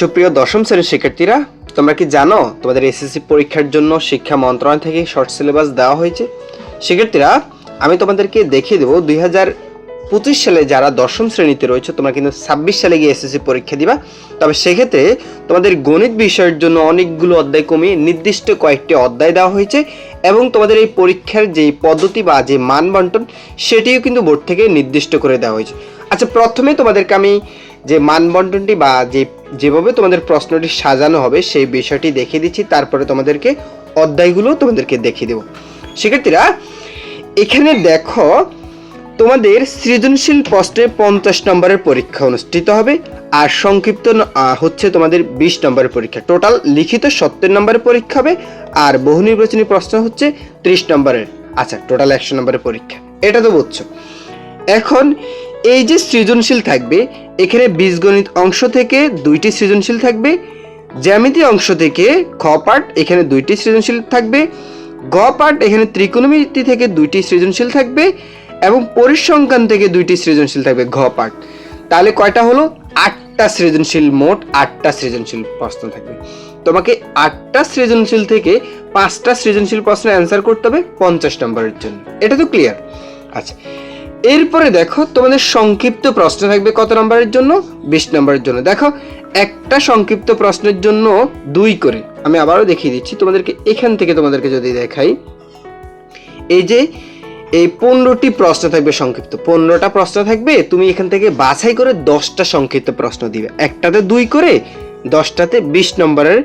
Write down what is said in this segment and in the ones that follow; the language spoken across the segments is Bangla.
সুপ্রিয় দশম শ্রেণির শিক্ষার্থীরা, তোমরা কি জানো তোমাদের এসএসসি পরীক্ষার জন্য শিক্ষা মন্ত্রণালয় থেকে শর্ট সিলেবাস দেওয়া হয়েছে? শিক্ষার্থীরা, আমি তোমাদেরকে দেখিয়ে দেবো দুই হাজার পঁচিশ সালে যারা দশম শ্রেণীতে রয়েছে, তোমরা কিন্তু ছাব্বিশ সালে গিয়ে এসএসসি পরীক্ষা দিবা। তবে সেক্ষেত্রে তোমাদের গণিত বিষয়ের জন্য অনেকগুলো অধ্যায় কমিয়ে নির্দিষ্ট কয়েকটি অধ্যায় দেওয়া হয়েছে এবং তোমাদের এই পরীক্ষার যে পদ্ধতি বা যে মান বন্টন সেটিও কিন্তু বোর্ড থেকে নির্দিষ্ট করে দেওয়া হয়েছে। আচ্ছা প্রথমে তোমাদেরকে আমি যে মানবন্টনটি বা যে যেভাবে তোমাদের প্রশ্নটি সাজানো হবে, সেই বিষয়টি দেখিয়ে দিচ্ছি। তারপরে তোমাদেরকে অধ্যায়গুলো তোমাদেরকে দেখিয়ে দেবো। শিক্ষার্থীরা, এখানে দেখো, তোমাদের সৃজনশীল প্রশ্নে পঞ্চাশ নম্বরের পরীক্ষা অনুষ্ঠিত হবে আর সংক্ষিপ্ত হচ্ছে তোমাদের বিশ নম্বরের পরীক্ষা। টোটাল লিখিত সত্তর নম্বরের পরীক্ষা হবে আর বহু নির্বাচনী প্রশ্ন হচ্ছে ত্রিশ নম্বরের। আচ্ছা টোটাল একশো নম্বরের পরীক্ষা। এটা তো বুঝছ। এখন এই যে সৃজনশীল থাকবে, এখানে বীজগণিত অংশ থেকে দুইটি সৃজনশীল থাকবে, জ্যামিতি অংশ থেকে খ পার্ট এখানে দুইটি সৃজনশীল থাকবে, গ পার্ট এখানে ত্রিকোণমিতি থেকে দুইটি সৃজনশীল থাকবে এবং পরিসংখ্যান থেকে দুইটি সৃজনশীল থাকবে ঘ পার্ট। তাহলে কয়টা হলো? আটটা সৃজনশীল, মোট আটটা সৃজনশীল প্রশ্ন থাকবে। তোমাকে আটটা সৃজনশীল থেকে পাঁচটা সৃজনশীল প্রশ্নের অ্যান্সার করতে হবে পঞ্চাশ নম্বরের জন্য। এটা তো ক্লিয়ার আচ্ছা। এরপরে দেখো, তোমাদের সংক্ষিপ্ত প্রশ্ন থাকবে কত নম্বরের জন্য? বিশ নম্বরের জন্য। দেখো, একটা সংক্ষিপ্ত প্রশ্নের জন্য দুই করে। আমি আবারও দেখিয়ে দিচ্ছি, তোমাদেরকে এখান থেকে তোমাদেরকে যদি দেখাই। এই যে, এই পনেরোটি প্রশ্ন থাকবে সংক্ষিপ্ত। পনেরোটা প্রশ্ন থাকবে, তুমি এখান থেকে বাছাই করে দশটা সংক্ষিপ্ত প্রশ্ন দিবে। একটাতে দুই করে, দশটাতে বিশ নম্বরের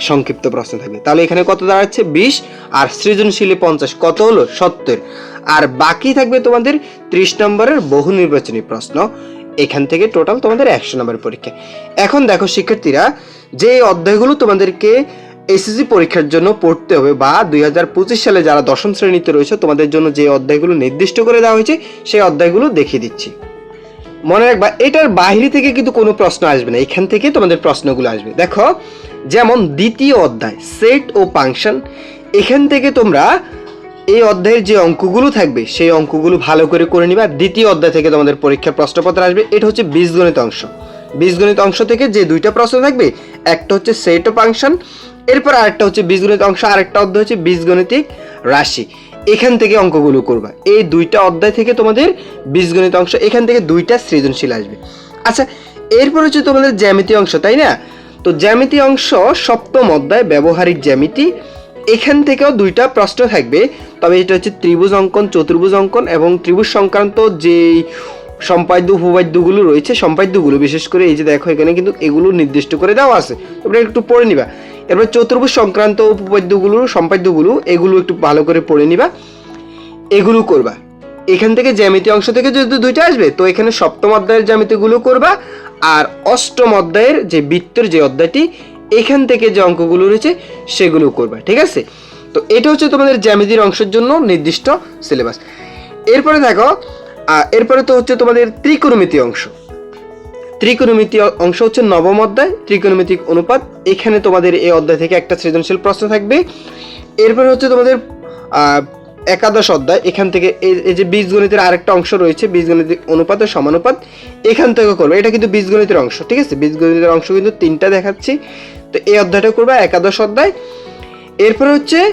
সংক্ষিপ্ত প্রশ্ন থাকবে। তাহলে এখানে কত দাঁড়াচ্ছে? বিশ। আর সৃজনশীলে পঞ্চাশ। কত হলো? সত্তর। আর বাকি থাকবে তোমাদের ত্রিশ নম্বরের বহু নির্বাচনী প্রশ্ন। এখান থেকে টোটাল তোমাদের একশো নম্বরের পরীক্ষা। এখন দেখো শিক্ষার্থীরা, যে অধ্যায়গুলো তোমাদেরকে এসএসসি পরীক্ষার জন্য পড়তে হবে বা দুই হাজার পঁচিশ সালে যারা দশম শ্রেণীতে রয়েছে, তোমাদের জন্য যে অধ্যায়গুলো নির্দিষ্ট করে দেওয়া হয়েছে, সেই অধ্যায়গুলো দেখিয়ে দিচ্ছি। মনে রাখবা, এটার বাইরে থেকে কিন্তু কোনো প্রশ্ন আসবে না। এখান থেকে তোমাদের প্রশ্নগুলো আসবে। দেখো যেমন দ্বিতীয় অধ্যায় সেট ও ফাংশন এখান থেকে তোমরা এই অধ্যায়ের যে অঙ্কগুলো থাকবে, সেই অঙ্কগুলো ভালো করে করে নিবা। দ্বিতীয় অধ্যায় থেকে তোমাদের পরীক্ষার প্রশ্নপত্র আসবে। এটা হচ্ছে বীজগণিত অংশ। বীজগণিত অংশ থেকে যে দুইটা প্রশ্ন থাকবে, একটা হচ্ছে সেট ও ফাংশন এরপর আরেকটা হচ্ছে বীজগণিত অংশ, আরেকটা অধ্যায় হচ্ছে বীজগণিতিক রাশি। এখান থেকে অঙ্কগুলো করবা। এই দুইটা অধ্যায় থেকে তোমাদের বীজগণিত অংশ, এখান থেকে দুইটা সৃজনশীল আসবে। আচ্ছা এরপর হচ্ছে তোমাদের জ্যামিতি অংশ, তাই না? তো জ্যামিতি অংশ সপ্তম অধ্যায় ব্যবহারিক জ্যামিতি। এখান থেকেও দুইটা প্রশ্ন থাকবে, তবে এটা হচ্ছে ত্রিভুজ অঙ্কন, চতুর্ভুজ অঙ্কন এবং ত্রিভুজ সংক্রান্ত যেই সম্পাদ্য, উপপাদ্যগুলো রয়েছে, সম্পাদ্যগুলো, বিশেষ করে এই যে দেখো এখানে কিন্তু এগুলো নির্দিষ্ট করে দেওয়া আছে। তোমরা একটু পড়ে নিবা। এরপর চতুর্ভুজ সংক্রান্ত উপপাদ্যগুলো, সম্পাদ্যগুলো, এগুলো একটু ভালো করে পড়ে নিবা। এগুলো করবা। এখান থেকে জ্যামিতি অংশ থেকে যদি দুইটা আসবে, তো এখানে সপ্তম অধ্যায়ের জ্যামিতিগুলো করবা আর অষ্টম অধ্যায়ের যে বৃত্তের যে অধ্যায়টি, এখান থেকে যে অঙ্কগুলো রয়েছে সেগুলো করবা, ঠিক আছে? তো এটা হচ্ছে তোমাদের জ্যামিতির অংশের জন্য নির্দিষ্ট সিলেবাস এরপরে দেখো এরপরে তো হচ্ছে তোমাদের ত্রিকোণমিতি অংশ। ত্রিকোণমিতি অংশ হচ্ছে নবম অধ্যায়, ত্রিকোণমিতিক অনুপাত। এখানে তোমাদের এই অধ্যায় থেকে একটা সৃজনশীল প্রশ্ন থাকবে। এরপরে হচ্ছে তোমাদের একাদশ অধ্যায়, এখান থেকে এই- যে বীজগণিতের আরেকটা অংশ রয়েছে, বীজগণিতিক অনুপাত ও সমানুপাত, এখান থেকে করবে। এটা কিন্তু বীজগণিতের অংশ, ঠিক আছে? বীজগণিতের অংশ কিন্তু তিনটা দেখাচ্ছি। তো এই অধ্যায়টা করবে, একাদশ অধ্যায়। এরপরে হচ্ছে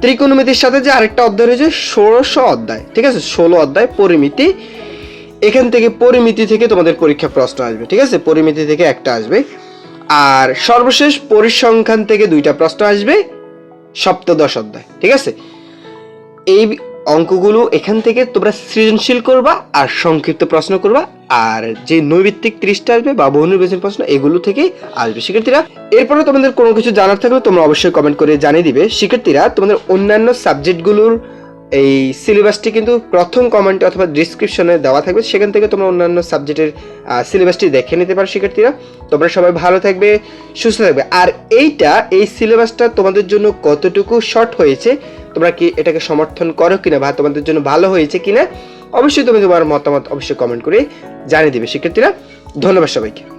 ত্রিকোণমিতির সাথে যে আরেকটা অধ্যায় রয়েছে, ষোড়শ অধ্যায়, ঠিক আছে? ষোলো অধ্যায়, পরিমিতি। এখান থেকে পরিমিতি থেকে তোমাদের পরীক্ষা প্রশ্ন আসবে, ঠিক আছে? পরিমিতি থেকে একটা আসবে। আর সর্বশেষ পরিসংখ্যান থেকে দুইটা প্রশ্ন আসবে সপ্তদশ অধ্যায়, ঠিক আছে? এই অঙ্কগুলো এখান থেকে তোমরা সৃজনশীল করবা আর সংক্ষিপ্ত প্রশ্ন করবা। আর যে নৈবিত্তিক ত্রিশটা আসবে বা বহু নির্বাচন প্রশ্ন, এগুলো থেকে আসবে শিক্ষার্থীরা। এরপরে তোমাদের কোনো কিছু জানার থাকলে তোমরা অবশ্যই কমেন্ট করে জানিয়ে দিবে। শিক্ষার্থীরা, তোমাদের অন্যান্য সাবজেক্টগুলোর এই সিলেবাসটি কিন্তু প্রথম কমেন্টে অথবা ডিসক্রিপশনে দেওয়া থাকবে। সেখান থেকে তোমরা অন্যান্য সাবজেক্টের সিলেবাসটি দেখে নিতে পারো শিক্ষার্থীরা। তোমরা সবাই ভালো থাকবে, সুস্থ থাকবে। আর এইটা, এই সিলেবাসটা তোমাদের জন্য কতটুকু শর্ট হয়েছে, তোমরা কি এটাকে সমর্থন করো কিনা বা তোমাদের জন্য ভালো হয়েছে কিনা, অবশ্যই তুমি তোমার মতামত অবশ্যই কমেন্ট করে জানিয়ে দিবে শিক্ষার্থীরা। ধন্যবাদ সবাইকে।